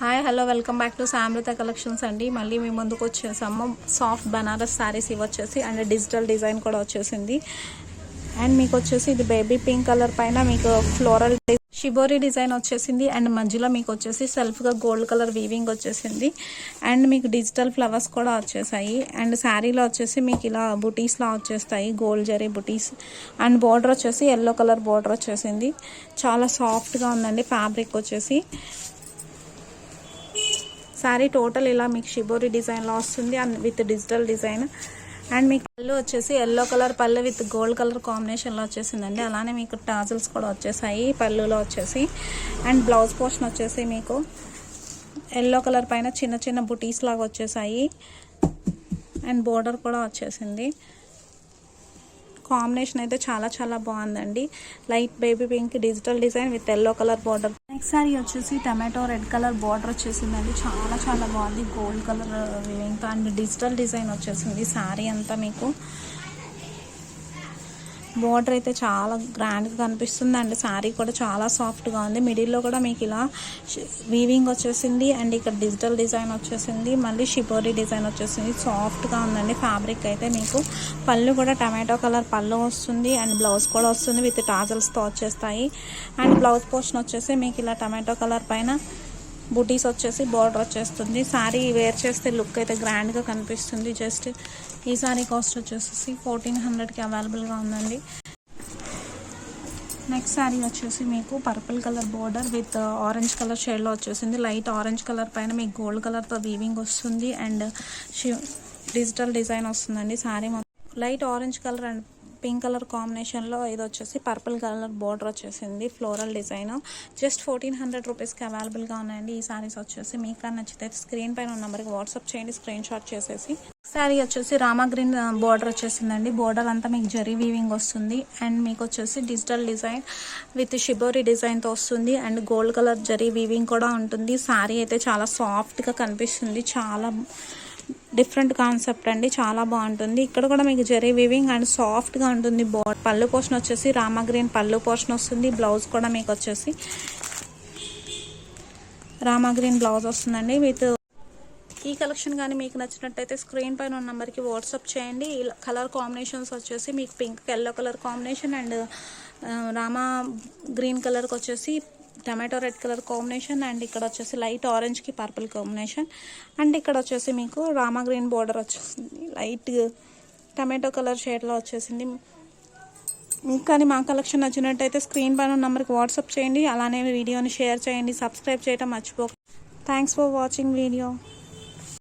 Hi hello welcome back to Samrutha collections అండి. మళ్ళీ మీ ముందుకు వచ్చేసాము. సాఫ్ట్ బనారస్ శారీస్ ఇవి వచ్చేసి అండ్ డిజిటల్ డిజైన్ కూడా వచ్చేసింది. అండ్ మీకు వచ్చేసి ఇది బేబీ పింక్ కలర్ పైన మీకు ఫ్లోరల్ షిబోరి డిజైన్ వచ్చేసింది. అండ్ మధ్యలో మీకు వచ్చేసి సెల్ఫ్గా గోల్డ్ కలర్ వీవింగ్ వచ్చేసింది. అండ్ మీకు డిజిటల్ ఫ్లవర్స్ కూడా వచ్చేసాయి. అండ్ శారీలో వచ్చేసి మీకు ఇలా బుటీస్లా వచ్చేస్తాయి. Gold zari butis. And border వచ్చేసి ఎల్లో కలర్ బోర్డర్ వచ్చేసింది. చాలా సాఫ్ట్గా ఉందండి ఫ్యాబ్రిక్ వచ్చేసి. శారీ టోటల్ ఇలా మీకు షిబోరి డిజైన్లో వస్తుంది and with digital design. And మీకు పళ్ళు వచ్చేసి yellow colour pallu with gold colour కాంబినేషన్లో వచ్చేసిందండి. అలానే మీకు టాజల్స్ కూడా వచ్చేసాయి పళ్ళులో వచ్చేసి. అండ్ బ్లౌజ్ పోర్షన్ వచ్చేసి మీకు ఎల్లో కలర్ పైన చిన్న చిన్న బుటీస్ లాగా వచ్చేసాయి. అండ్ బోర్డర్ కూడా వచ్చేసింది. కాంబినేషన్ అయితే చాలా చాలా బాగుందండి. Light baby pink digital design with yellow colour border. Next sari వచ్చేసి టమాటో రెడ్ కలర్ బార్డర్ వచ్చేసిందండి. చాలా చాలా బాగుంది. గోల్డ్ కలర్ వివింగ్తో అండ్ డిజిటల్ డిజైన్ వచ్చేసింది. సారీ అంతా మీకు బోర్డర్ అయితే చాలా గ్రాండ్గా కనిపిస్తుంది అండ్ శారీ కూడా చాలా సాఫ్ట్గా ఉంది. మిడిల్లో కూడా మీకు ఇలా వీవింగ్ వచ్చేసింది. అండ్ ఇక్కడ డిజిటల్ డిజైన్ వచ్చేసింది. మళ్ళీ షిపోరీ డిజైన్ వచ్చేసింది. సాఫ్ట్గా ఉందండి. ఫ్యాబ్రిక్ అయితే మీకు పళ్ళు కూడా టమాటో కలర్ పళ్ళు వస్తుంది. అండ్ బ్లౌజ్ కూడా వస్తుంది. విత్ టాజల్స్తో వచ్చేస్తాయి. అండ్ బ్లౌజ్ పోర్షన్ వచ్చేసి మీకు ఇలా టమాటో కలర్ పైన బుటీస్ వచ్చేసి బార్డర్ వచ్చేస్తుంది. శారీ వేర్ చేస్తే లుక్ అయితే గ్రాండ్గా కనిపిస్తుంది. జస్ట్ ఈ శారీ కాస్ట్ వచ్చేసి ఫోర్టీన్ హండ్రెడ్కి అవైలబుల్గా ఉందండి. నెక్స్ట్ శారీ వచ్చేసి మీకు purple colour border with orange colour షేడ్లో వచ్చేసింది. లైట్ ఆరెంజ్ కలర్ పైన మీకు గోల్డ్ కలర్తో వీవింగ్ వస్తుంది. అండ్ డిజిటల్ డిజైన్ వస్తుందండి. Sari light orange colour and pink colour కాంబినేషన్లో ఇది వచ్చేసి పర్పుల్ కలర్ బార్డర్ వచ్చేసింది floral design. Just fourteen hundred రూపీస్కి అవైలబుల్గా ఉన్నాయండి. ఈ సారీస్ వచ్చేసి మీకు నచ్చితే స్క్రీన్ పైన ఉన్న నెంబర్కి వాట్సాప్ చేయండి స్క్రీన్ షాట్ చేసేసి. శారీ వచ్చేసి రామా గ్రీన్ బోర్డర్ వచ్చేసిందండి. బార్డర్ అంతా మీకు జరీ వీవింగ్ వస్తుంది. అండ్ మీకు వచ్చేసి డిజిటల్ డిజైన్ విత్ షిబోరీ డిజైన్తో వస్తుంది. And gold colour zari weaving కూడా ఉంటుంది. శారీ అయితే చాలా సాఫ్ట్గా కనిపిస్తుంది. చాలా డిఫరెంట్ కాన్సెప్ట్ అండి. చాలా బాగుంటుంది. ఇక్కడ కూడా మీకు జరీ వీవింగ్ అండ్ సాఫ్ట్గా ఉంటుంది బో పళ్ళు పోర్షన్ వచ్చేసి రామా గ్రీన్ పళ్ళు పోర్షన్ వస్తుంది. బ్లౌజ్ కూడా మీకు వచ్చేసి రామా గ్రీన్ బ్లౌజ్ వస్తుందండి. విత్ ఈ కలెక్షన్ కానీ మీకు నచ్చినట్టయితే స్క్రీన్ పైన ఉన్న నెంబర్కి వాట్సాప్ చేయండి. కలర్ కాంబినేషన్స్ వచ్చేసి మీకు pink yellow colour combination and Rama green కలర్కి వచ్చేసి tomato red colour combination and ఇక్కడ వచ్చేసి లైట్ ఆరెంజ్కి పర్పుల్ కాంబినేషన్ అండ్ ఇక్కడ వచ్చేసి మీకు రామా గ్రీన్ బోర్డర్ వచ్చేసింది. లైట్ టమాటో కలర్ షేడ్లో వచ్చేసింది. కానీ మా కలెక్షన్ నచ్చినట్టయితే స్క్రీన్ పైన నెంబర్కి వాట్సాప్ చేయండి. అలానే వీడియోని షేర్ చేయండి. సబ్స్క్రైబ్ చేయడం మర్చిపోకండి థ్యాంక్స్ ఫర్ వాచింగ్ వీడియో.